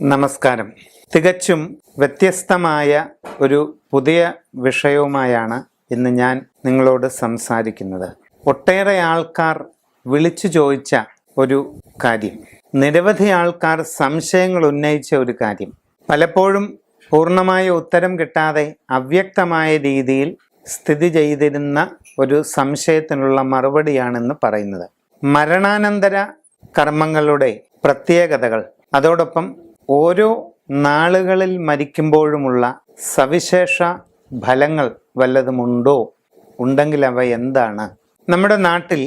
നമസ്കാരം. തികച്ചും വ്യത്യസ്തമായ ഒരു പുതിയ വിഷയവുമായാണ് ഇന്ന് ഞാൻ നിങ്ങളോട് സംസാരിക്കുന്നത്. ഒട്ടേറെ ആൾക്കാർ വിളിച്ചു ചോദിച്ച ഒരു കാര്യം. നിരവധി ആൾക്കാർ സംശയങ്ങൾ ഉന്നയിച്ച ഒരു കാര്യം. പലപ്പോഴും പൂർണമായ ഉത്തരം കിട്ടാതെ അവ്യക്തമായ രീതിയിൽ സ്ഥിതി ചെയ്തിരുന്ന ഒരു സംശയത്തിനുള്ള മറുപടിയാണെന്ന് പറയുന്നത്. മരണാനന്തര കർമ്മങ്ങളുടെ പ്രത്യേകതകൾ. അതോടൊപ്പം ഓരോ നാളുകളിൽ മരിക്കുമ്പോഴുമുള്ള സവിശേഷ ഫലങ്ങൾ വല്ലതുമുണ്ടോ? ഉണ്ടെങ്കിൽ അവ എന്താണ്? നമ്മുടെ നാട്ടിൽ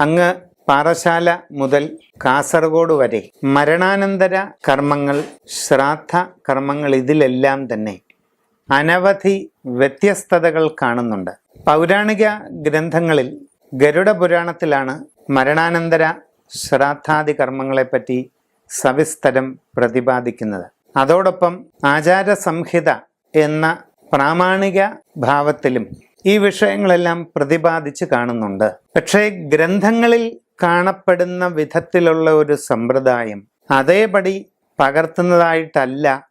അങ്ങ് പാറശാല മുതൽ കാസർഗോഡ് വരെ മരണാനന്തര കർമ്മങ്ങൾ ശ്രാദ്ധ കർമ്മങ്ങൾ ഇതിലെല്ലാം തന്നെ അനവധി വ്യത്യസ്തതകൾ കാണുന്നുണ്ട്. പൗരാണിക ഗ്രന്ഥങ്ങളിൽ ഗരുഡ പുരാണത്തിലാണ് മരണാനന്തര ശ്രാദ്ധാദി കർമ്മങ്ങളെപ്പറ്റി സവിസ്തരം പ്രതിപാദിക്കുന്നത്. അതോടൊപ്പം ആചാര സംഹിത എന്ന പ്രാമാണിക ഭാവത്തിലും ഈ വിഷയങ്ങളെല്ലാം പ്രതിപാദിച്ച് കാണുന്നുണ്ട്. പക്ഷേ ഗ്രന്ഥങ്ങളിൽ കാണപ്പെടുന്ന വിധത്തിലുള്ള ഒരു സമ്പ്രദായം അതേപടി പകർത്തുന്നതായിട്ടല്ല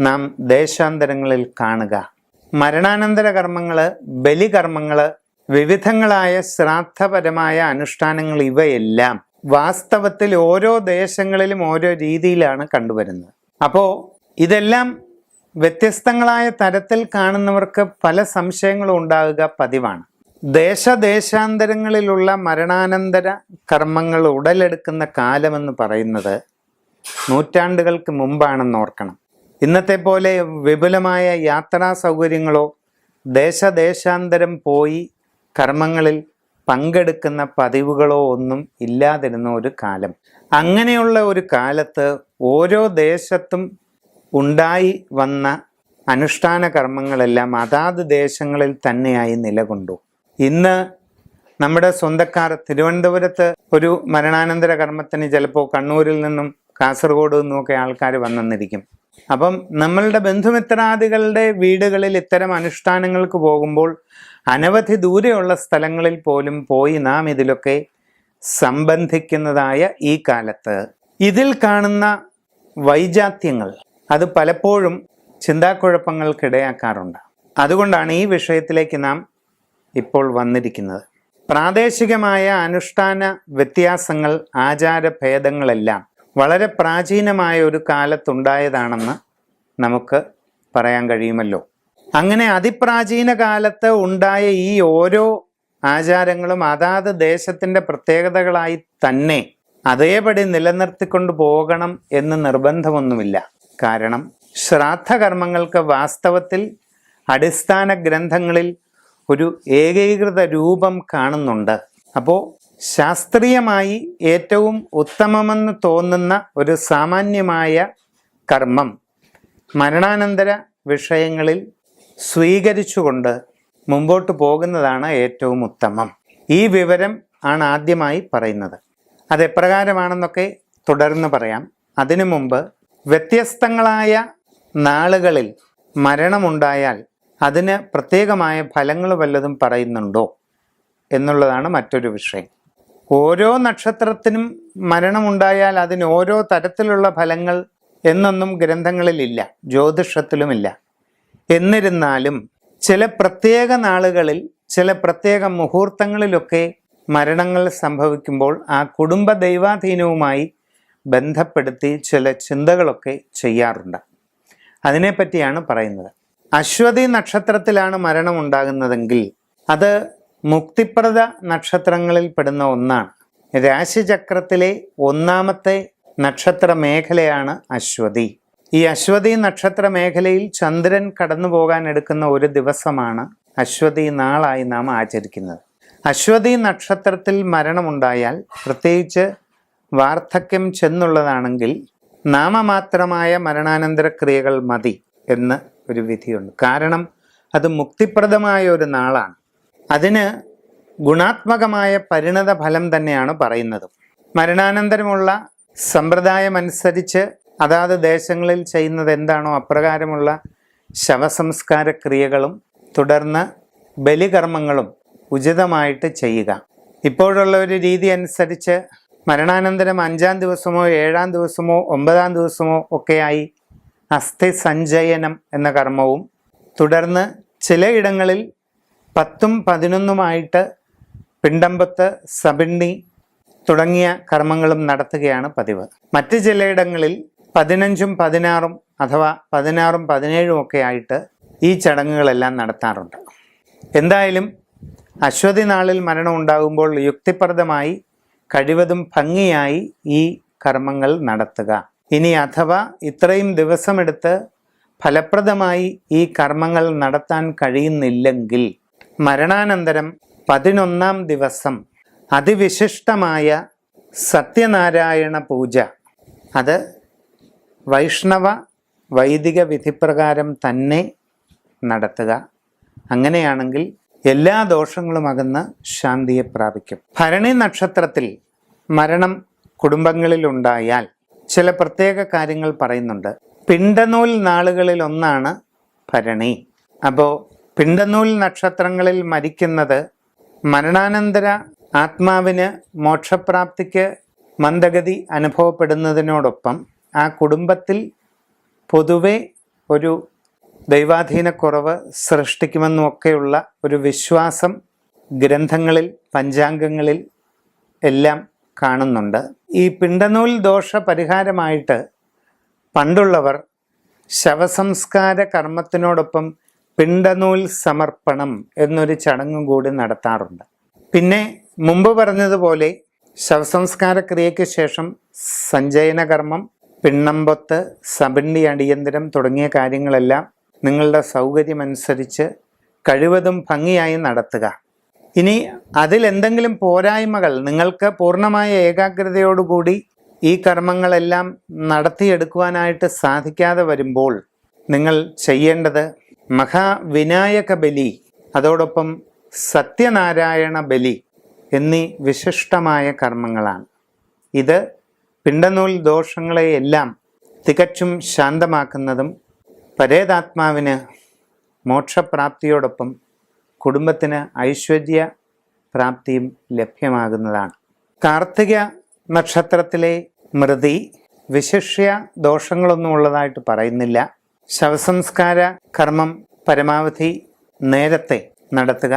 നാം ദേശാന്തരങ്ങളിൽ കാണുക. മരണാനന്തര കർമ്മങ്ങൾ ബലികർമ്മങ്ങൾ വിവിധങ്ങളായ ശ്രാദ്ധപരമായ അനുഷ്ഠാനങ്ങൾ ഇവയെല്ലാം വാസ്തവത്തിൽ ഓരോ ദേശങ്ങളിലും ഓരോ രീതിയിലാണ് കണ്ടുവരുന്നത്. അപ്പോൾ ഇതെല്ലാം വ്യത്യസ്തങ്ങളായ തരത്തിൽ കാണുന്നവർക്ക് പല സംശയങ്ങളും ഉണ്ടാകുക പതിവാണ്. ദേശദേശാന്തരങ്ങളിലുള്ള മരണാനന്തര കർമ്മങ്ങൾ ഉടലെടുക്കുന്ന കാലമെന്ന് പറയുന്നത് നൂറ്റാണ്ടുകൾക്ക് മുമ്പാണെന്ന് ഓർക്കണം. ഇന്നത്തെ പോലെ വിപുലമായ യാത്രാ സൗകര്യങ്ങളോ ദേശദേശാന്തരം പോയി കർമ്മങ്ങളിൽ പങ്കെടുക്കുന്ന പതിവുകളോ ഒന്നും ഇല്ലാതിരുന്ന ഒരു കാലം. അങ്ങനെയുള്ള ഒരു കാലത്ത് ഓരോ ദേശത്തും ഉണ്ടായി വന്ന അനുഷ്ഠാന കർമ്മങ്ങളെല്ലാം അതാത് ദേശങ്ങളിൽ തന്നെയായി നിലകൊണ്ടു. ഇന്ന് നമ്മുടെ സ്വന്തക്കാർ തിരുവനന്തപുരത്ത് ഒരു മരണാനന്തര കർമ്മത്തിന് ചിലപ്പോൾ കണ്ണൂരിൽ നിന്നും കാസർഗോഡ് നിന്നുമൊക്കെ ആൾക്കാർ വന്നെന്നിരിക്കും. അപ്പം നമ്മളുടെ ബന്ധുമിത്രാദികളുടെ വീടുകളിൽ ഇത്തരം അനുഷ്ഠാനങ്ങൾക്ക് പോകുമ്പോൾ അനവധി ദൂരെയുള്ള സ്ഥലങ്ങളിൽ പോലും പോയി നാം ഇതിലൊക്കെ സംബന്ധിക്കുന്നതായ ഈ കാലത്ത്. ഇതിൽ കാണുന്ന വൈജാത്യങ്ങൾ അത് പലപ്പോഴും ചിന്താക്കുഴപ്പങ്ങൾക്കിടയാക്കാറുണ്ട്. അതുകൊണ്ടാണ് ഈ വിഷയത്തിലേക്ക് നാം ഇപ്പോൾ വന്നിരിക്കുന്നത്. പ്രാദേശികമായ അനുഷ്ഠാന വ്യത്യാസങ്ങൾ ആചാരഭേദങ്ങളെല്ലാം വളരെ പ്രാചീനമായ ഒരു കാലത്തുണ്ടായതാണെന്ന് നമുക്ക് പറയാൻ കഴിയുമല്ലോ. അങ്ങനെ അതിപ്രാചീന കാലത്ത് ഉണ്ടായ ഈ ഓരോ ആചാരങ്ങളും അതാത് ദേശത്തിന്റെ പ്രത്യേകതകളായി തന്നെ അതേപടി നിലനിർത്തിക്കൊണ്ട് പോകണം എന്ന് നിർബന്ധമൊന്നുമില്ല. കാരണം ശ്രാദ്ധകർമ്മങ്ങൾക്ക് വാസ്തവത്തിൽ അടിസ്ഥാന ഗ്രന്ഥങ്ങളിൽ ഒരു ഏകീകൃത രൂപം കാണുന്നുണ്ട്. അപ്പോൾ ശാസ്ത്രീയമായി ഏറ്റവും ഉത്തമമെന്ന് തോന്നുന്ന ഒരു സാമാന്യമായ കർമ്മം മരണാനന്തര വിഷയങ്ങളിൽ സ്വീകരിച്ചുകൊണ്ട് മുമ്പോട്ട് പോകുന്നതാണ് ഏറ്റവും ഉത്തമം. ഈ വിവരം ആണ് ആദ്യമായി പറയുന്നത്. അതെപ്രകാരമാണെന്നൊക്കെ തുടർന്ന് പറയാം. അതിനു മുമ്പ് വ്യത്യസ്തങ്ങളായ നാളുകളിൽ മരണമുണ്ടായാൽ അതിന് പ്രത്യേകമായ ഫലങ്ങൾ വല്ലതും പറയുന്നുണ്ടോ എന്നുള്ളതാണ് മറ്റൊരു വിഷയം. ഓരോ നക്ഷത്രത്തിനും മരണമുണ്ടായാൽ അതിന് ഓരോ തരത്തിലുള്ള ഫലങ്ങൾ എന്നൊന്നും ഗ്രന്ഥങ്ങളിലില്ല ജ്യോതിഷത്തിലുമില്ല. എന്നിരുന്നാലും ചില പ്രത്യേക നാളുകളിൽ ചില പ്രത്യേക മുഹൂർത്തങ്ങളിലൊക്കെ മരണങ്ങൾ സംഭവിക്കുമ്പോൾ ആ കുടുംബ ദൈവാധീനവുമായി ബന്ധപ്പെടുത്തി ചില ചിന്തകളൊക്കെ ചെയ്യാറുണ്ട്. അതിനെപ്പറ്റിയാണ് പറയുന്നത്. അശ്വതി നക്ഷത്രത്തിലാണ് മരണം ഉണ്ടാകുന്നതെങ്കിൽ അത് മുക്തിപ്രദ നക്ഷത്രങ്ങളിൽ പെടുന്ന ഒന്നാണ്. രാശിചക്രത്തിലെ ഒന്നാമത്തെ നക്ഷത്ര മേഖലയാണ് അശ്വതി. ഈ അശ്വതി നക്ഷത്ര മേഖലയിൽ ചന്ദ്രൻ കടന്നു പോകാൻ എടുക്കുന്ന ഒരു ദിവസമാണ് അശ്വതി നാളായി നാം ആചരിക്കുന്നത്. അശ്വതി നക്ഷത്രത്തിൽ മരണമുണ്ടായാൽ പ്രത്യേകിച്ച് വാർദ്ധക്യം ചെന്നുള്ളതാണെങ്കിൽ നാമമാത്രമായ മരണാനന്തര ക്രിയകൾ മതി എന്ന് ഒരു വിധിയുണ്ട്. കാരണം അത് മുക്തിപ്രദമായ ഒരു നാളാണ്. അതിന് ഗുണാത്മകമായ പരിണത ഫലം തന്നെയാണ് പറയുന്നത്. മരണാനന്തരമുള്ള സമ്പ്രദായമനുസരിച്ച് അതാത് ദേശങ്ങളിൽ ചെയ്യുന്നത് എന്താണോ അപ്രകാരമുള്ള ശവസംസ്കാര ക്രിയകളും തുടർന്ന് ബലികർമ്മങ്ങളും ഉചിതമായിട്ട് ചെയ്യുക. ഇപ്പോഴുള്ള ഒരു രീതി അനുസരിച്ച് മരണാനന്തരം അഞ്ചാം ദിവസമോ ഏഴാം ദിവസമോ ഒമ്പതാം ദിവസമോ ഒക്കെയായി അസ്ഥി സഞ്ചയനം എന്ന കർമ്മവും തുടർന്ന് ചിലയിടങ്ങളിൽ പത്തും പതിനൊന്നുമായിട്ട് പിണ്ടമ്പത്ത് സബിണ്ണി തുടങ്ങിയ കർമ്മങ്ങളും നടത്തുകയാണ് പതിവ്. മറ്റ് ചിലയിടങ്ങളിൽ പതിനഞ്ചും പതിനാറും അഥവാ പതിനാറും പതിനേഴും ഒക്കെ ആയിട്ട് ഈ ചടങ്ങുകളെല്ലാം നടത്താറുണ്ട്. എന്തായാലും അശ്വതി നാളിൽ മരണം ഉണ്ടാകുമ്പോൾ യുക്തിപ്രദമായി കഴിവതും ഭംഗിയായി ഈ കർമ്മങ്ങൾ നടത്തുക. ഇനി അഥവാ ഇത്രയും ദിവസമെടുത്ത് ഫലപ്രദമായി ഈ കർമ്മങ്ങൾ നടത്താൻ കഴിയുന്നില്ലെങ്കിൽ മരണാനന്തരം പതിനൊന്നാം ദിവസം അതിവിശിഷ്ടമായ സത്യനാരായണ പൂജ. അത് വൈഷ്ണവ വൈദിക വിധിപ്രകാരം തന്നെ നടത്തുക. അങ്ങനെയാണെങ്കിൽ എല്ലാ ദോഷങ്ങളും അകന്ന് ശാന്തിയെ പ്രാപിക്കും. ഭരണി നക്ഷത്രത്തിൽ മരണം കുടുംബങ്ങളിലുണ്ടായാൽ ചില പ്രത്യേക കാര്യങ്ങൾ പറയുന്നുണ്ട്. പിണ്ടനൂൽ നാളുകളിൽ ഒന്നാണ് ഭരണി. അപ്പോൾ പിണ്ടനൂൽ നക്ഷത്രങ്ങളിൽ മരിക്കുന്നത് മരണാനന്തര ആത്മാവിന് മോക്ഷപ്രാപ്തിക്ക് മന്ദഗതി അനുഭവപ്പെടുന്നതിനോടൊപ്പം ആ കുടുംബത്തിൽ പൊതുവെ ഒരു ദൈവാധീനക്കുറവ് സൃഷ്ടിക്കുമെന്നുമൊക്കെയുള്ള ഒരു വിശ്വാസം ഗ്രന്ഥങ്ങളിൽ പഞ്ചാംഗങ്ങളിൽ എല്ലാം കാണുന്നുണ്ട്. ഈ പിണ്ടനൂൽ ദോഷ പരിഹാരമായിട്ട് പണ്ടുള്ളവർ ശവസംസ്കാര കർമ്മത്തിനോടൊപ്പം പിണ്ടനൂൽ സമർപ്പണം എന്നൊരു ചടങ്ങും കൂടി നടത്താറുണ്ട്. പിന്നെ മുമ്പ് പറഞ്ഞതുപോലെ ശവസംസ്കാര ക്രിയയ്ക്ക് ശേഷം സഞ്ചയന കർമ്മം പിണ്ണമ്പൊത്ത് സബിണ്ണി അടിയന്തരം തുടങ്ങിയ കാര്യങ്ങളെല്ലാം നിങ്ങളുടെ സൗകര്യമനുസരിച്ച് കഴിവതും ഭംഗിയായി നടത്തുക. ഇനി അതിലെന്തെങ്കിലും പോരായ്മകൾ നിങ്ങൾക്ക് പൂർണമായ ഏകാഗ്രതയോടുകൂടി ഈ കർമ്മങ്ങളെല്ലാം നടത്തിയെടുക്കുവാനായിട്ട് സാധിക്കാതെ വരുമ്പോൾ നിങ്ങൾ ചെയ്യേണ്ടത് മഹാവിനായക ബലി അതോടൊപ്പം സത്യനാരായണ ബലി എന്നീ വിശിഷ്ടമായ കർമ്മങ്ങളാണ്. ഇത് പിണ്ടനൂൽ ദോഷങ്ങളെയെല്ലാം തികച്ചും ശാന്തമാക്കുന്നതും പരേതാത്മാവിന് മോക്ഷപ്രാപ്തിയോടൊപ്പം കുടുംബത്തിന് ഐശ്വര്യ പ്രാപ്തിയും ലഭ്യമാകുന്നതാണ്. കാർത്തിക നക്ഷത്രത്തിലെ മൃതി വിശിഷ്യ ദോഷങ്ങളൊന്നും ഉള്ളതായിട്ട് പറയുന്നില്ല. ശവസംസ്കാര കർമ്മം പരമാവധി നേരത്തെ നടത്തുക.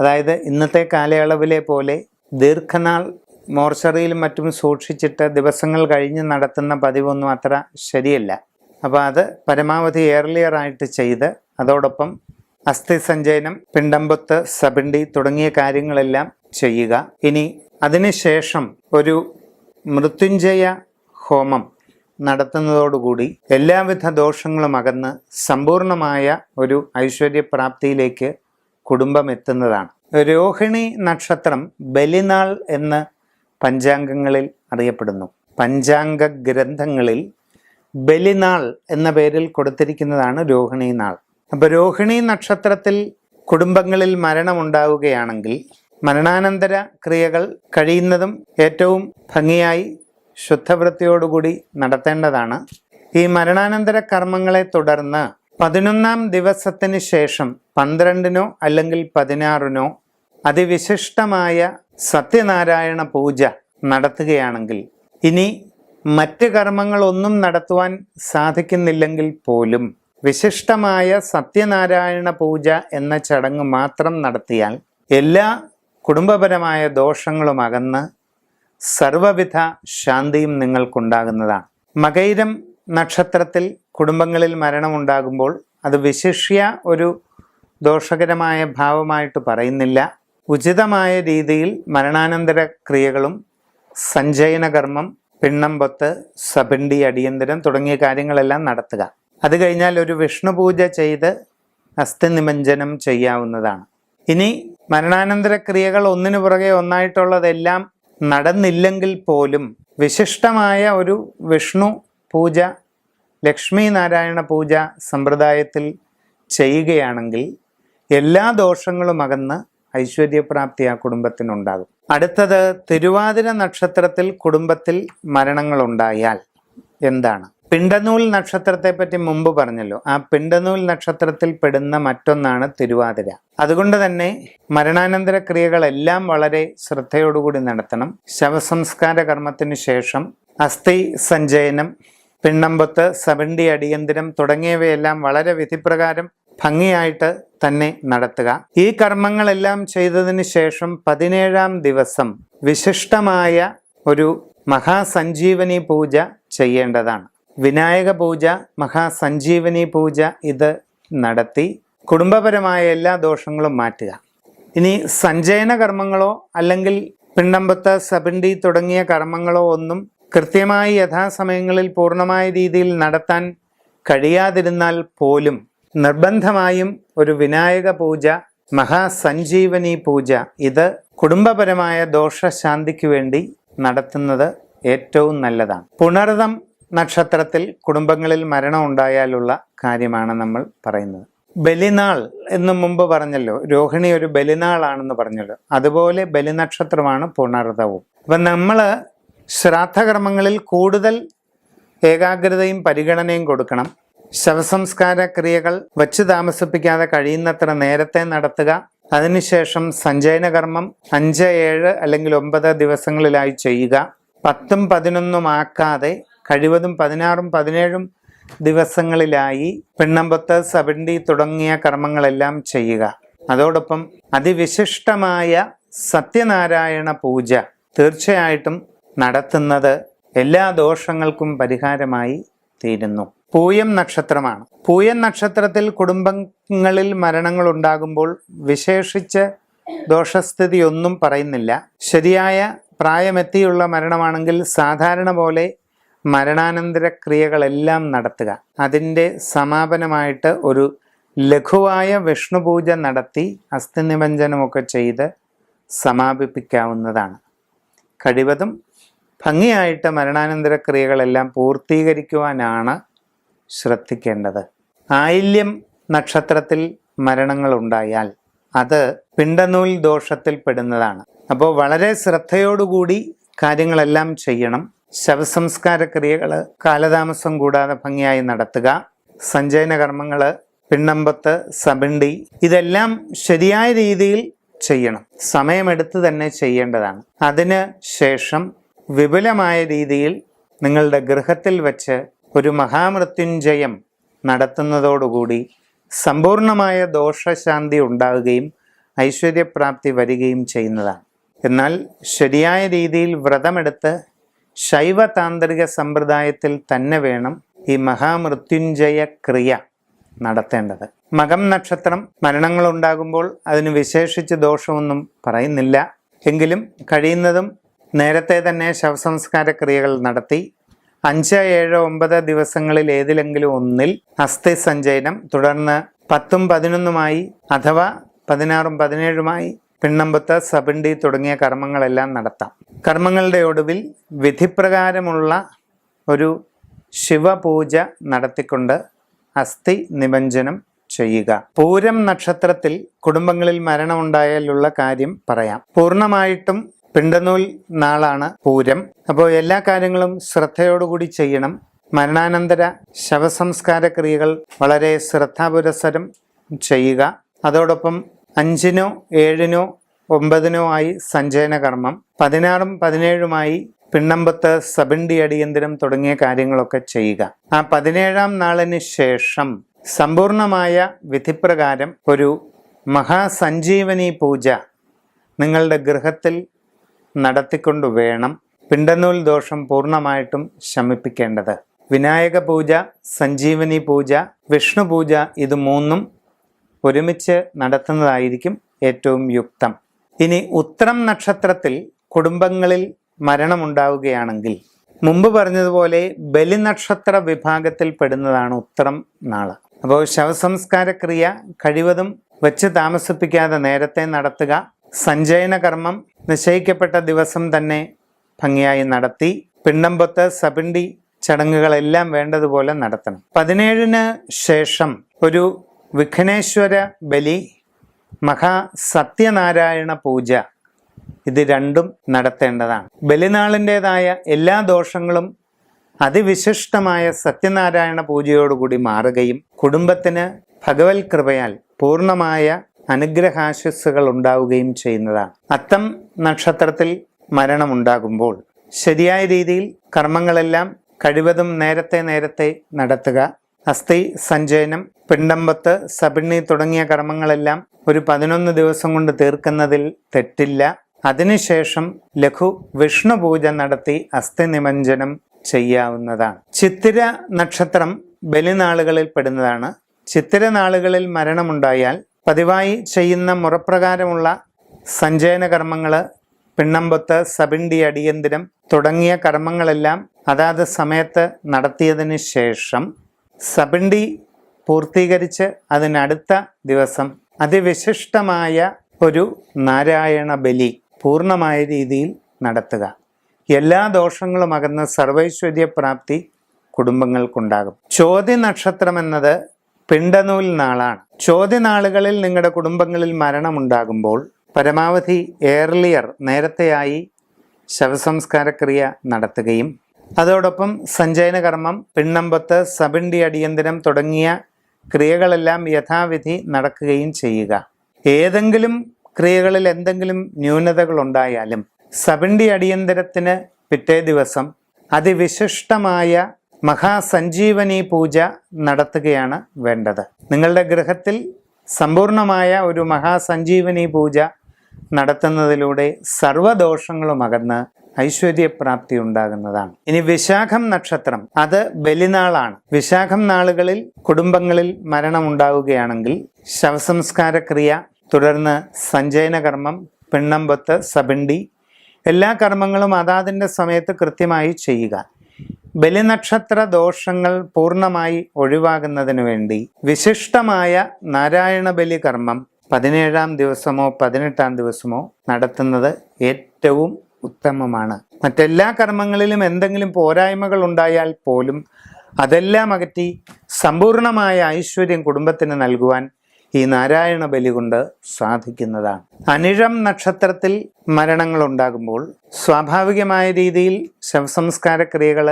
അതായത് ഇന്നത്തെ കാലയളവിലെ പോലെ ദീർഘനാൾ മോർച്ചറിയിലും മറ്റും സൂക്ഷിച്ചിട്ട് ദിവസങ്ങൾ കഴിഞ്ഞ് നടത്തുന്ന പതിവൊന്നും അത്ര ശരിയല്ല. അപ്പോൾ അത് പരമാവധി ഏർലിയർ ആയിട്ട് ചെയ്ത് അതോടൊപ്പം അസ്ഥി സഞ്ചയനം പിണ്ടമ്പത്ത് സബിണ്ടി തുടങ്ങിയ കാര്യങ്ങളെല്ലാം ചെയ്യുക. ഇനി അതിനുശേഷം ഒരു മൃത്യുഞ്ജയ ഹോമം നടത്തുന്നതോടുകൂടി എല്ലാവിധ ദോഷങ്ങളും അകന്ന് സമ്പൂർണമായ ഒരു ഐശ്വര്യപ്രാപ്തിയിലേക്ക് കുടുംബം എത്തുന്നതാണ്. രോഹിണി നക്ഷത്രം ബലിനാൾ എന്ന് പഞ്ചാംഗങ്ങളിൽ അറിയപ്പെടുന്നു. പഞ്ചാംഗ ഗ്രന്ഥങ്ങളിൽ ബലിനാൾ എന്ന പേരിൽ കൊടുത്തിരിക്കുന്നതാണ് രോഹിണി നാൾ. അപ്പോൾ രോഹിണി നക്ഷത്രത്തിൽ കുടുംബങ്ങളിൽ മരണമുണ്ടാവുകയാണെങ്കിൽ മരണാനന്തര ക്രിയകൾ കഴിയുന്നതും ഏറ്റവും ഭംഗിയായി ശുദ്ധവൃത്തിയോടുകൂടി നടത്തേണ്ടതാണ്. ഈ മരണാനന്തര കർമ്മങ്ങളെ തുടർന്ന് പതിനൊന്നാം ദിവസത്തിന് ശേഷം പന്ത്രണ്ടിനോ അല്ലെങ്കിൽ പതിനാറിനോ അതിവിശിഷ്ടമായ സത്യനാരായണ പൂജ നടത്തുകയാണെങ്കിൽ ഇനി മറ്റ് കർമ്മങ്ങളൊന്നും നടത്തുവാൻ സാധിക്കുന്നില്ലെങ്കിൽ പോലും വിശിഷ്ടമായ സത്യനാരായണ പൂജ എന്ന ചടങ്ങ് മാത്രം നടത്തിയാൽ എല്ലാ കുടുംബപരമായ ദോഷങ്ങളും അകന്ന് സർവവിധ ശാന്തിയും നിങ്ങൾക്കുണ്ടാകുന്നതാണ്. മകൈരം നക്ഷത്രത്തിൽ കുടുംബങ്ങളിൽ മരണമുണ്ടാകുമ്പോൾ അത് വിശിഷ്യ ഒരു ദോഷകരമായ ഭാവമായിട്ട് പറയുന്നില്ല. ഉചിതമായ രീതിയിൽ മരണാനന്തര ക്രിയകളും സഞ്ചയന കർമ്മം പിണ്ണമ്പൊത്ത് സപിണ്ടി അടിയന്തരം തുടങ്ങിയ കാര്യങ്ങളെല്ലാം നടത്തുക. അത് കഴിഞ്ഞാൽ ഒരു വിഷ്ണു പൂജ ചെയ്ത് അസ്ഥി നിമഞ്ജനം ചെയ്യാവുന്നതാണ്. ഇനി മരണാനന്തര ക്രിയകൾ ഒന്നിനു പുറകെ ഒന്നായിട്ടുള്ളതെല്ലാം നടന്നില്ലെങ്കിൽ പോലും വിശിഷ്ടമായ ഒരു വിഷ്ണു പൂജ ലക്ഷ്മി നാരായണ പൂജ സമ്പ്രദായത്തിൽ ചെയ്യുകയാണെങ്കിൽ എല്ലാ ദോഷങ്ങളും അകന്ന് ഐശ്വര്യപ്രാപ്തി ആ കുടുംബത്തിനുണ്ടാകും. അടുത്തത് തിരുവാതിര നക്ഷത്രത്തിൽ കുടുംബത്തിൽ മരണങ്ങളുണ്ടായാൽ എന്താണ്? പിണ്ടനൂൽ നക്ഷത്രത്തെ പറ്റി മുമ്പ് പറഞ്ഞല്ലോ. ആ പിണ്ടനൂൽ നക്ഷത്രത്തിൽ പെടുന്ന മറ്റൊന്നാണ് തിരുവാതിര. അതുകൊണ്ട് തന്നെ മരണാനന്തര ക്രിയകളെല്ലാം വളരെ ശ്രദ്ധയോടുകൂടി നടത്തണം. ശവസംസ്കാര കർമ്മത്തിന് ശേഷം അസ്ഥി സഞ്ചയനം പിണ്ണമ്പത്ത് സബണ്ടി അടിയന്തിരം തുടങ്ങിയവയെല്ലാം വളരെ വിധിപ്രകാരം ഭംഗിയായിട്ട് തന്നെ നടത്തുക. ഈ കർമ്മങ്ങളെല്ലാം ചെയ്തതിന് ശേഷം പതിനേഴാം ദിവസം വിശിഷ്ടമായ ഒരു മഹാസഞ്ജീവനി പൂജ ചെയ്യേണ്ടതാണ്. വിനായക പൂജ മഹാസഞ്ജീവനി പൂജ ഇത് നടത്തി കുടുംബപരമായ എല്ലാ ദോഷങ്ങളും മാറ്റുക. ഇനി സഞ്ചയന കർമ്മങ്ങളോ അല്ലെങ്കിൽ പിണ്ടമ്പത്ത് സബിണ്ടി തുടങ്ങിയ കർമ്മങ്ങളോ ഒന്നും കൃത്യമായി യഥാസമയങ്ങളിൽ പൂർണമായ രീതിയിൽ നടത്താൻ കഴിയാതിരുന്നാൽ പോലും നിർബന്ധമായും ഒരു വിനായക പൂജ മഹാസഞ്ജീവനി പൂജ. ഇത് കുടുംബപരമായ ദോഷശാന്തിക്ക് വേണ്ടി നടത്തുന്നത് ഏറ്റവും നല്ലതാണ്. പുണർതം നക്ഷത്രത്തിൽ കുടുംബങ്ങളിൽ മരണം ഉണ്ടായാലുള്ള കാര്യമാണ് നമ്മൾ പറയുന്നത്. ബലിനാൾ എന്ന് മുമ്പ് പറഞ്ഞല്ലോ. രോഹിണി ഒരു ബലിനാളാണെന്ന് പറഞ്ഞല്ലോ. അതുപോലെ ബലിനക്ഷത്രമാണ് പുണർതവും. അപ്പം നമ്മൾ ശ്രാദ്ധകർമ്മങ്ങളിൽ കൂടുതൽ ഏകാഗ്രതയും പരിഗണനയും കൊടുക്കണം. ശവസംസ്കാര ക്രിയകൾ വച്ച് താമസിപ്പിക്കാതെ കഴിയുന്നത്ര നേരത്തെ നടത്തുക. അതിനുശേഷം സഞ്ചയന കർമ്മം അഞ്ച് ഏഴ് അല്ലെങ്കിൽ ഒമ്പത് ദിവസങ്ങളിലായി ചെയ്യുക. പത്തും പതിനൊന്നും ആക്കാതെ കഴിവതും പതിനാറും പതിനേഴും ദിവസങ്ങളിലായി പെണ്ണമ്പത്ത് സബണ്ടി തുടങ്ങിയ കർമ്മങ്ങളെല്ലാം ചെയ്യുക. അതോടൊപ്പം അതിവിശിഷ്ടമായ സത്യനാരായണ പൂജ തീർച്ചയായിട്ടും നടത്തുന്നത് എല്ലാ ദോഷങ്ങൾക്കും പരിഹാരമായി തീരുന്നു. പൂയം നക്ഷത്രമാണ്. പൂയം നക്ഷത്രത്തിൽ കുടുംബങ്ങളിൽ മരണങ്ങൾ ഉണ്ടാകുമ്പോൾ വിശേഷിച്ച് ദോഷസ്ഥിതി ഒന്നും പറയുന്നില്ല. ശരിയായ പ്രായമെത്തിയുള്ള മരണമാണെങ്കിൽ സാധാരണ പോലെ മരണാനന്തര ക്രിയകളെല്ലാം നടത്തുക. അതിന്റെ സമാപനമായിട്ട് ഒരു ലഘുവായ വിഷ്ണു പൂജ നടത്തി അസ്ഥി അസ്ഥിനിമഞ്ജനമൊക്കെ ചെയ്ത് സമാപിപ്പിക്കാവുന്നതാണ്. കഴിവതും ഭംഗിയായിട്ട് മരണാനന്തര ക്രിയകളെല്ലാം പൂർത്തീകരിക്കുവാനാണ് ശ്രദ്ധിക്കേണ്ടത്. ആയില്യം നക്ഷത്രത്തിൽ മരണങ്ങൾ ഉണ്ടായാൽ അത് പിണ്ടനൂൽ ദോഷത്തിൽ പെടുന്നതാണ്. അപ്പോൾ വളരെ ശ്രദ്ധയോടുകൂടി കാര്യങ്ങളെല്ലാം ചെയ്യണം. ശവസംസ്കാര ക്രിയകൾ കാലതാമസം കൂടാതെ ഭംഗിയായി നടത്തുക. സഞ്ചയന കർമ്മങ്ങൾ പിണ്ണമ്പത്ത് സബിണ്ടി ഇതെല്ലാം ശരിയായ രീതിയിൽ ചെയ്യണം. സമയമെടുത്ത് തന്നെ ചെയ്യേണ്ടതാണ്. അതിന് ശേഷം വിപുലമായ രീതിയിൽ നിങ്ങളുടെ ഗൃഹത്തിൽ വെച്ച് ഒരു മഹാമൃത്യുഞ്ജയം നടത്തുന്നതോടുകൂടി സമ്പൂർണമായ ദോഷശാന്തി ഉണ്ടാവുകയും ഐശ്വര്യപ്രാപ്തി വരികയും ചെയ്യുന്നതാണ്. എന്നാൽ ശരിയായ രീതിയിൽ വ്രതമെടുത്ത് ശൈവ താന്ത്രിക സമ്പ്രദായത്തിൽ തന്നെ വേണം ഈ മഹാമൃത്യുഞ്ജയ ക്രിയ നടത്തേണ്ടത്. മകം നക്ഷത്രം മരണങ്ങൾ ഉണ്ടാകുമ്പോൾ അതിന് വിശേഷിച്ച് ദോഷമൊന്നും പറയുന്നില്ല. എങ്കിലും കഴിയുന്നതും നേരത്തെ തന്നെ ശവസംസ്കാര ക്രിയകൾ നടത്തി അഞ്ച് ഏഴ് ഒമ്പത് ദിവസങ്ങളിൽ ഏതിലെങ്കിലും ഒന്നിൽ അസ്ഥി സഞ്ചയനം തുടർന്ന് പത്തും പതിനൊന്നുമായി അഥവാ പതിനാറും പതിനേഴുമായി പിണ്ണമ്പത്ത് സബിണ്ടി തുടങ്ങിയ കർമ്മങ്ങളെല്ലാം നടത്താം. കർമ്മങ്ങളുടെ ഒടുവിൽ വിധിപ്രകാരമുള്ള ഒരു ശിവപൂജ നടത്തിക്കൊണ്ട് അസ്ഥി നിമഞ്ജനം ചെയ്യുക. പൂരം നക്ഷത്രത്തിൽ കുടുംബങ്ങളിൽ മരണമുണ്ടായാലുള്ള കാര്യം പറയാം. പൂർണമായിട്ടും പിണ്ടനൂൽ നാളാണ് പൂരം. അപ്പോൾ എല്ലാ കാര്യങ്ങളും ശ്രദ്ധയോടുകൂടി ചെയ്യണം. മരണാനന്തര ശവസംസ്കാര ക്രിയകൾ വളരെ ശ്രദ്ധാപുരസരം ചെയ്യുക. അതോടൊപ്പം അഞ്ചിനോ ഏഴിനോ ഒമ്പതിനോ ആയി സഞ്ചയന കർമ്മം. പതിനാറും പതിനേഴുമായി പിണ്ണമ്പത്ത് സബിണ്ടി അടിയന്തിരം തുടങ്ങിയ കാര്യങ്ങളൊക്കെ ചെയ്യുക. ആ പതിനേഴാം നാളിന് ശേഷം സമ്പൂർണമായ വിധിപ്രകാരം ഒരു മഹാസഞ്ജീവനി പൂജ നിങ്ങളുടെ ഗൃഹത്തിൽ നടത്തിക്കൊണ്ട് വേണം പിണ്ടനൂൽ ദോഷം പൂർണമായിട്ടും ശമിപ്പിക്കേണ്ടത്. വിനായക പൂജ സഞ്ജീവനി പൂജ വിഷ്ണു പൂജ ഇത് മൂന്നും ഒരുമിച്ച് നടത്തുന്നതായിരിക്കും ഏറ്റവും യുക്തം. ഇനി ഉത്തരം നക്ഷത്രത്തിൽ കുടുംബങ്ങളിൽ മരണമുണ്ടാവുകയാണെങ്കിൽ മുമ്പ് പറഞ്ഞതുപോലെ ബലിനക്ഷത്ര വിഭാഗത്തിൽ പെടുന്നതാണ് ഉത്തരം നാൾ. അപ്പോൾ ശവസംസ്കാര ക്രിയ കഴിവതും വെച്ച് താമസിപ്പിക്കാതെ നേരത്തെ നടത്തുക സഞ്ചയന കർമ്മം നിശ്ചയിക്കപ്പെട്ട ദിവസം തന്നെ ഭംഗിയായി നടത്തി. പിണ്ണമ്പൊത്ത് സപിണ്ടി ചടങ്ങുകളെല്ലാം വേണ്ടതുപോലെ നടത്തണം. പതിനേഴിന് ശേഷം ഒരു വിഘ്നേശ്വര ബലി മഹാ സത്യനാരായണ പൂജ. ഇത് രണ്ടും നടത്തേണ്ടതാണ്. ബലിനാളിന്റെതായ എല്ലാ ദോഷങ്ങളും അതിവിശിഷ്ടമായ സത്യനാരായണ പൂജയോടുകൂടി മാറുകയും കുടുംബത്തിന് ഭഗവത് കൃപയാൽ പൂർണമായ അനുഗ്രഹാശസ്സുകൾ ഉണ്ടാവുകയും ചെയ്യുന്നതാണ്. അത്തം നക്ഷത്രത്തിൽ മരണമുണ്ടാകുമ്പോൾ ശരിയായ രീതിയിൽ കർമ്മങ്ങളെല്ലാം കഴിവതും നേരത്തെ നേരത്തെ നടത്തുക. അസ്ഥി സഞ്ചയനം പിണ്ടമ്പത്ത് സപിണ്ണി തുടങ്ങിയ കർമ്മങ്ങളെല്ലാം ഒരു പതിനൊന്ന് ദിവസം കൊണ്ട് തീർക്കുന്നതിൽ തെറ്റില്ല. അതിനുശേഷം ലഘു വിഷ്ണു പൂജ നടത്തി അസ്ഥി നിമഞ്ജനം ചെയ്യാവുന്നതാണ്. ചിത്തിര നക്ഷത്രം ബലിനാളുകളിൽ പെടുന്നതാണ്. ചിത്തിര നാളുകളിൽ മരണമുണ്ടായാൽ പതിവായി ചെയ്യുന്ന മുറപ്രകാരമുള്ള സഞ്ചയന കർമ്മങ്ങൾ പിണ്ണമ്പൊത്ത് സബിണ്ടി അടിയന്തിരം തുടങ്ങിയ കർമ്മങ്ങളെല്ലാം അതാത് സമയത്ത് നടത്തിയതിന് ശേഷം സബിണ്ടി പൂർത്തീകരിച്ച് അതിനടുത്ത ദിവസം അതിവിശിഷ്ടമായ ഒരു നാരായണ ബലി പൂർണമായ രീതിയിൽ നടത്തുക. എല്ലാ ദോഷങ്ങളും അകന്ന് സർവൈശ്വര്യപ്രാപ്തി കുടുംബങ്ങൾക്കുണ്ടാകും. ചോദ്യ നക്ഷത്രം എന്നത് പിണ്ടനൂൽ നാളാണ്. ചോദ്യനാളുകളിൽ നിങ്ങളുടെ കുടുംബങ്ങളിൽ മരണമുണ്ടാകുമ്പോൾ പരമാവധി ഏർലിയർ നേരത്തെയായി ശവസംസ്കാരക്രിയ നടത്തുകയും അതോടൊപ്പം സഞ്ചയന കർമ്മം പിണ്ണമ്പത്ത് സബിണ്ടി അടിയന്തരം തുടങ്ങിയ ക്രിയകളെല്ലാം യഥാവിധി നടക്കുകയും ചെയ്യുക. ഏതെങ്കിലും ക്രിയകളിൽ എന്തെങ്കിലും ന്യൂനതകൾ ഉണ്ടായാലും സബിണ്ടി അടിയന്തരത്തിന് പിറ്റേ ദിവസം അതിവിശിഷ്ടമായ മഹാസഞ്ജീവനി പൂജ നടത്തുകയാണ് വേണ്ടത്. നിങ്ങളുടെ ഗൃഹത്തിൽ സമ്പൂർണമായ ഒരു മഹാസഞ്ജീവനി പൂജ നടത്തുന്നതിലൂടെ സർവദോഷങ്ങളും അകന്ന് ഐശ്വര്യപ്രാപ്തി ഉണ്ടാകുന്നതാണ് ഇനി വിശാഖം നക്ഷത്രം അത് ബലിനാളാണ്. വിശാഖം നാളുകളിൽ കുടുംബങ്ങളിൽ മരണമുണ്ടാവുകയാണെങ്കിൽ ശവസംസ്കാര ക്രിയ തുടർന്ന് സഞ്ചയന കർമ്മം പിണ്ണമ്പത്ത് സബിണ്ടി എല്ലാ കർമ്മങ്ങളും അതാതിന്റെ സമയത്ത് കൃത്യമായി ചെയ്യുക. ബലിനക്ഷത്ര ദോഷങ്ങൾ പൂർണമായി ഒഴിവാകുന്നതിനു വേണ്ടി വിശിഷ്ടമായ നാരായണ ബലി കർമ്മം പതിനേഴാം ദിവസമോ പതിനെട്ടാം ദിവസമോ നടത്തുന്നത് ഏറ്റവും ഉത്തമമാണ്. മറ്റെല്ലാ കർമ്മങ്ങളിലും എന്തെങ്കിലും പോരായ്മകൾ ഉണ്ടായാൽ പോലും അതെല്ലാം അകറ്റി സമ്പൂർണമായ ഐശ്വര്യം കുടുംബത്തിന് നൽകുവാൻ ഈ നാരായണ ബലി കൊണ്ട് സാധിക്കുന്നതാണ്. അനിഴം നക്ഷത്രത്തിൽ മരണങ്ങൾ ഉണ്ടാകുമ്പോൾ സ്വാഭാവികമായ രീതിയിൽ ശവസംസ്കാര ക്രിയകൾ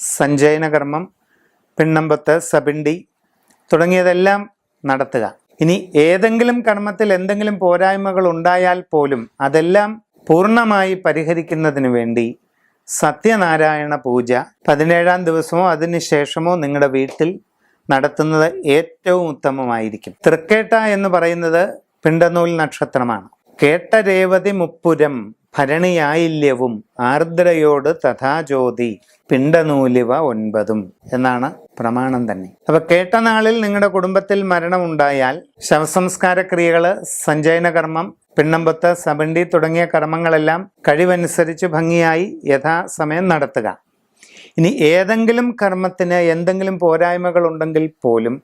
സഞ്ചയന കർമ്മം പിണ്ണമ്പത്ത് സപിണ്ടി തുടങ്ങിയതെല്ലാം നടത്തുക. ഇനി ഏതെങ്കിലും കർമ്മത്തിൽ എന്തെങ്കിലും പോരായ്മകൾ ഉണ്ടായാൽ പോലും അതെല്ലാം പൂർണമായി പരിഹരിക്കുന്നതിന് വേണ്ടി സത്യനാരായണ പൂജ പതിനേഴാം ദിവസമോ അതിനുശേഷമോ നിങ്ങളുടെ വീട്ടിൽ നടത്തുന്നത് ഏറ്റവും ഉത്തമമായിരിക്കും. തൃക്കേട്ട എന്ന് പറയുന്നത് പിണ്ടനൂൽ നക്ഷത്രമാണ്. കേട്ട രേവതി മുപ്പുരം ഭരണിയായില്യവും ആർദ്രയോട് തഥാജ്യോതി പിണ്ടനൂലിവ ഒൻപതും എന്നാണ് പ്രമാണം തന്നെ. അപ്പൊ കേട്ട നാളിൽ നിങ്ങളുടെ കുടുംബത്തിൽ മരണം ഉണ്ടായാൽ ശവസംസ്കാര ക്രിയകൾ സഞ്ചയന കർമ്മം പിണ്ണമ്പത്ത് സബണ്ടി തുടങ്ങിയ കർമ്മങ്ങളെല്ലാം കഴിവനുസരിച്ച് ഭംഗിയായി യഥാസമയം നടത്തുക. ഇനി ഏതെങ്കിലും കർമ്മത്തിന് എന്തെങ്കിലും പോരായ്മകൾ ഉണ്ടെങ്കിൽ പോലും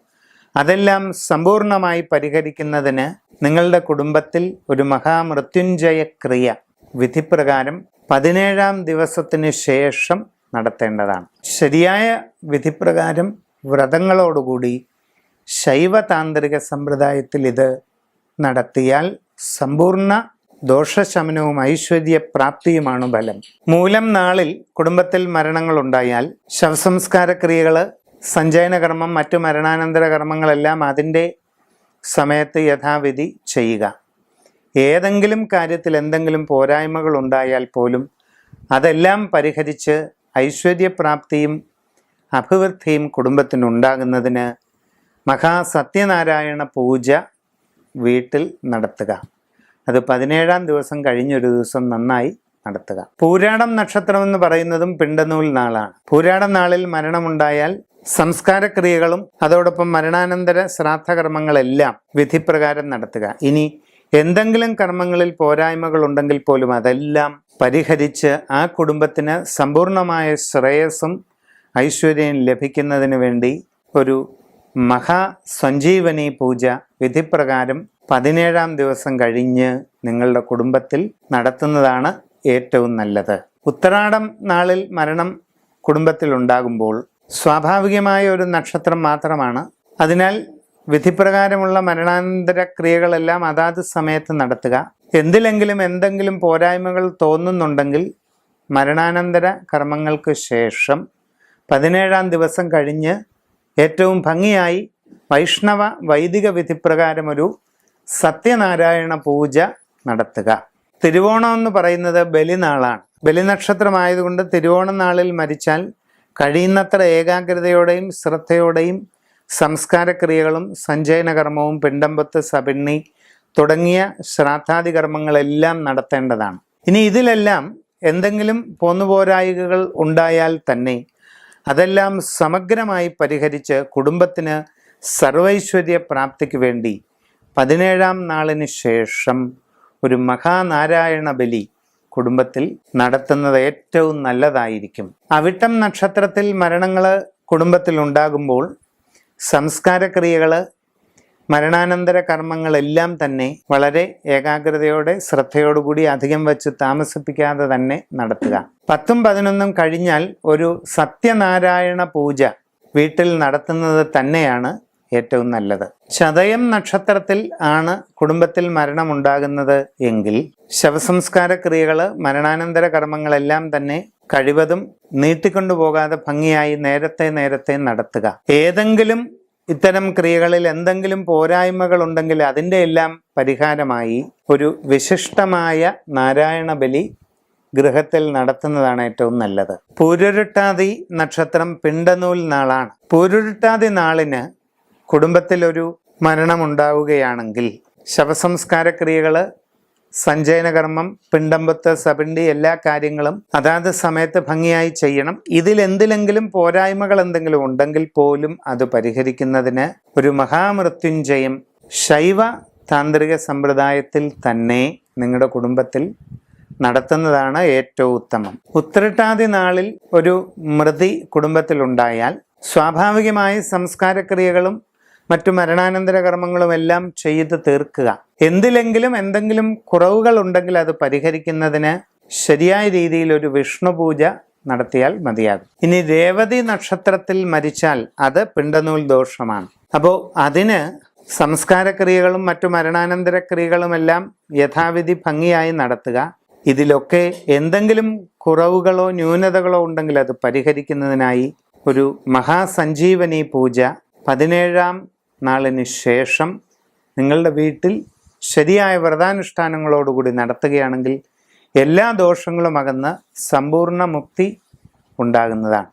അതെല്ലാം സമ്പൂർണമായി പരിഹരിക്കുന്നതിന് നിങ്ങളുടെ കുടുംബത്തിൽ ഒരു മഹാമൃത്യുഞ്ജയ ക്രിയ വിധിപ്രകാരം പതിനേഴാം ദിവസത്തിന് ശേഷം നടത്തേണ്ടതാണ്. ശരിയായ വിധിപ്രകാരം വ്രതങ്ങളോടുകൂടി ശൈവതാന്ത്രിക സമ്പ്രദായത്തിൽ ഇത് നടത്തിയാൽ സമ്പൂർണ ദോഷശമനവും ഐശ്വര്യ ബലം മൂലം നാളിൽ കുടുംബത്തിൽ മരണങ്ങളുണ്ടായാൽ ശവസംസ്കാര ക്രിയകൾ സഞ്ചയന കർമ്മം മറ്റു മരണാനന്തര കർമ്മങ്ങളെല്ലാം അതിന്റെ സമയത്ത് യഥാവിധി ചെയ്യുക. ഏതെങ്കിലും കാര്യത്തിൽ എന്തെങ്കിലും പോരായ്മകൾ ഉണ്ടായാൽ പോലും അതെല്ലാം പരിഹരിച്ച് ഐശ്വര്യപ്രാപ്തിയും അഭിവൃദ്ധിയും കുടുംബത്തിനുണ്ടാകുന്നതിന് മഹാസത്യനാരായണ പൂജ വീട്ടിൽ നടത്തുക. അത് പതിനേഴാം ദിവസം കഴിഞ്ഞൊരു ദിവസം നന്നായി നടത്തുക. പൂരാടം നക്ഷത്രം എന്ന് പറയുന്നതും പിണ്ടനൂൽ നാളാണ്. പൂരാടം നാളിൽ മരണമുണ്ടായാൽ സംസ്കാരക്രിയകളും അതോടൊപ്പം മരണാനന്തര ശ്രാദ്ധകർമ്മങ്ങളെല്ലാം വിധിപ്രകാരം നടത്തുക. ഇനി എന്തെങ്കിലും കർമ്മങ്ങളിൽ പോരായ്മകൾ ഉണ്ടെങ്കിൽ പോലും അതെല്ലാം പരിഹരിച്ച് ആ കുടുംബത്തിന് സമ്പൂർണമായ ശ്രേയസ്സും ഐശ്വര്യം ലഭിക്കുന്നതിന് വേണ്ടി ഒരു മഹാ സഞ്ജീവനി പൂജ വിധിപ്രകാരം പതിനേഴാം ദിവസം കഴിഞ്ഞ് നിങ്ങളുടെ കുടുംബത്തിൽ നടത്തുന്നതാണ് ഏറ്റവും നല്ലത്. ഉത്തരാടം നാളിൽ മരണം കുടുംബത്തിൽ ഉണ്ടാകുമ്പോൾ സ്വാഭാവികമായ ഒരു നക്ഷത്രം മാത്രമാണ്. അതിനാൽ വിധിപ്രകാരമുള്ള മരണാനന്തര ക്രിയകളെല്ലാം അതാത് സമയത്ത് നടത്തുക. എന്തിലെങ്കിലും എന്തെങ്കിലും പോരായ്മകൾ തോന്നുന്നുണ്ടെങ്കിൽ മരണാനന്തര കർമ്മങ്ങൾക്ക് ശേഷം പതിനേഴാം ദിവസം കഴിഞ്ഞ് ഏറ്റവും ഭംഗിയായി വൈഷ്ണവ വൈദിക വിധിപ്രകാരം ഒരു സത്യനാരായണ പൂജ നടത്തുക. തിരുവോണം എന്ന് പറയുന്നത് ബലിനാളാണ്. ബലിനക്ഷത്രമായതുകൊണ്ട് തിരുവോണ നാളിൽ മരിച്ചാൽ കഴിയുന്നത്ര ഏകാഗ്രതയോടെയും ശ്രദ്ധയോടെയും സംസ്കാരക്രിയകളും സഞ്ചയന കർമ്മവും പിണ്ടമ്പത്ത് സപിണ്ണി തുടങ്ങിയ ശ്രാദ്ധാദി കർമ്മങ്ങളെല്ലാം നടത്തേണ്ടതാണ്. ഇനി ഇതിലെല്ലാം എന്തെങ്കിലും പോന്നുപോരായികകൾ ഉണ്ടായാൽ തന്നെ അതെല്ലാം സമഗ്രമായി പരിഹരിച്ച് കുടുംബത്തിന് സർവൈശ്വര്യ പ്രാപ്തിക്ക് വേണ്ടി പതിനേഴാം നാളിന് ശേഷം ഒരു മഹാനാരായണ ബലി കുടുംബത്തിൽ നടത്തുന്നത് ഏറ്റവും നല്ലതായിരിക്കും. അവിട്ടം നക്ഷത്രത്തിൽ മരണങ്ങൾ കുടുംബത്തിൽ ഉണ്ടാകുമ്പോൾ സംസ്കാരക്രിയകൾ മരണാനന്തര കർമ്മങ്ങളെല്ലാം തന്നെ വളരെ ഏകാഗ്രതയോടെ ശ്രദ്ധയോടുകൂടി അധികം വച്ച് താമസിപ്പിക്കാതെ തന്നെ നടത്തുക. പത്തും പതിനൊന്നും കഴിഞ്ഞാൽ ഒരു സത്യനാരായണ പൂജ വീട്ടിൽ നടത്തുന്നത് തന്നെയാണ്. ഏറ്റവും നല്ലത്. ചതയം നക്ഷത്രത്തിൽ ആണ് കുടുംബത്തിൽ മരണമുണ്ടാകുന്നത് എങ്കിൽ ശവസംസ്കാര ക്രിയകൾ മരണാനന്തര കർമ്മങ്ങളെല്ലാം തന്നെ കഴിവതും നീട്ടിക്കൊണ്ടുപോകാതെ ഭംഗിയായി നേരത്തെ നേരത്തെ നടത്തുക. ഏതെങ്കിലും ഇത്തരം ക്രിയകളിൽ എന്തെങ്കിലും പോരായ്മകൾ ഉണ്ടെങ്കിൽ അതിന്റെ എല്ലാം പരിഹാരമായി ഒരു വിശിഷ്ടമായ നാരായണ ബലി ഗൃഹത്തിൽ നടത്തുന്നതാണ് ഏറ്റവും നല്ലത്. പൂരുരുട്ടാതി നക്ഷത്രം പിണ്ടനൂൽ നാളാണ്. പൂരുരുട്ടാതി നാളിന് കുടുംബത്തിലൊരു മരണമുണ്ടാവുകയാണെങ്കിൽ ശവസംസ്കാര ക്രിയകൾ സഞ്ചയനകർമ്മം പിണ്ടമ്പത്ത് സപിണ്ടി എല്ലാ കാര്യങ്ങളും അതാത് സമയത്ത് ഭംഗിയായി ചെയ്യണം. ഇതിൽ എന്തിലെങ്കിലും പോരായ്മകൾ എന്തെങ്കിലും ഉണ്ടെങ്കിൽ പോലും അത് പരിഹരിക്കുന്നതിന് ഒരു മഹാമൃത്യുഞ്ജയം ശൈവ താന്ത്രിക സമ്പ്രദായത്തിൽ തന്നെ നിങ്ങളുടെ കുടുംബത്തിൽ നടത്തുന്നതാണ് ഏറ്റവും ഉത്തമം. ഉത്രട്ടാതി നാളിൽ ഒരു മൃതി കുടുംബത്തിലുണ്ടായാൽ സ്വാഭാവികമായി സംസ്കാരക്രിയകളും മറ്റു മരണാനന്തര കർമ്മങ്ങളും എല്ലാം ചെയ്ത് തീർക്കുക. എന്തിലെങ്കിലും എന്തെങ്കിലും കുറവുകൾ ഉണ്ടെങ്കിൽ അത് പരിഹരിക്കുന്നതിന് ശരിയായ രീതിയിൽ ഒരു വിഷ്ണു പൂജ നടത്തിയാൽ മതിയാകും. ഇനി രേവതി നക്ഷത്രത്തിൽ മരിച്ചാൽ അത് പിണ്ടനൂൽ ദോഷമാണ്. അപ്പോൾ അതിന് സംസ്കാരക്രിയകളും മറ്റു മരണാനന്തര ക്രിയകളുമെല്ലാം യഥാവിധി ഭംഗിയായി നടത്തുക. ഇതിലൊക്കെ എന്തെങ്കിലും കുറവുകളോ ന്യൂനതകളോ ഉണ്ടെങ്കിൽ അത് പരിഹരിക്കുന്നതിനായി ഒരു മഹാസഞ്ജീവനി പൂജ പതിനേഴാം നാളിന് ശേഷം നിങ്ങളുടെ വീട്ടിൽ ശരിയായ വ്രതാനുഷ്ഠാനങ്ങളോടുകൂടി നടത്തുകയാണെങ്കിൽ എല്ലാ ദോഷങ്ങളും അകന്ന് സമ്പൂർണ മുക്തി ഉണ്ടാകുന്നതാണ്.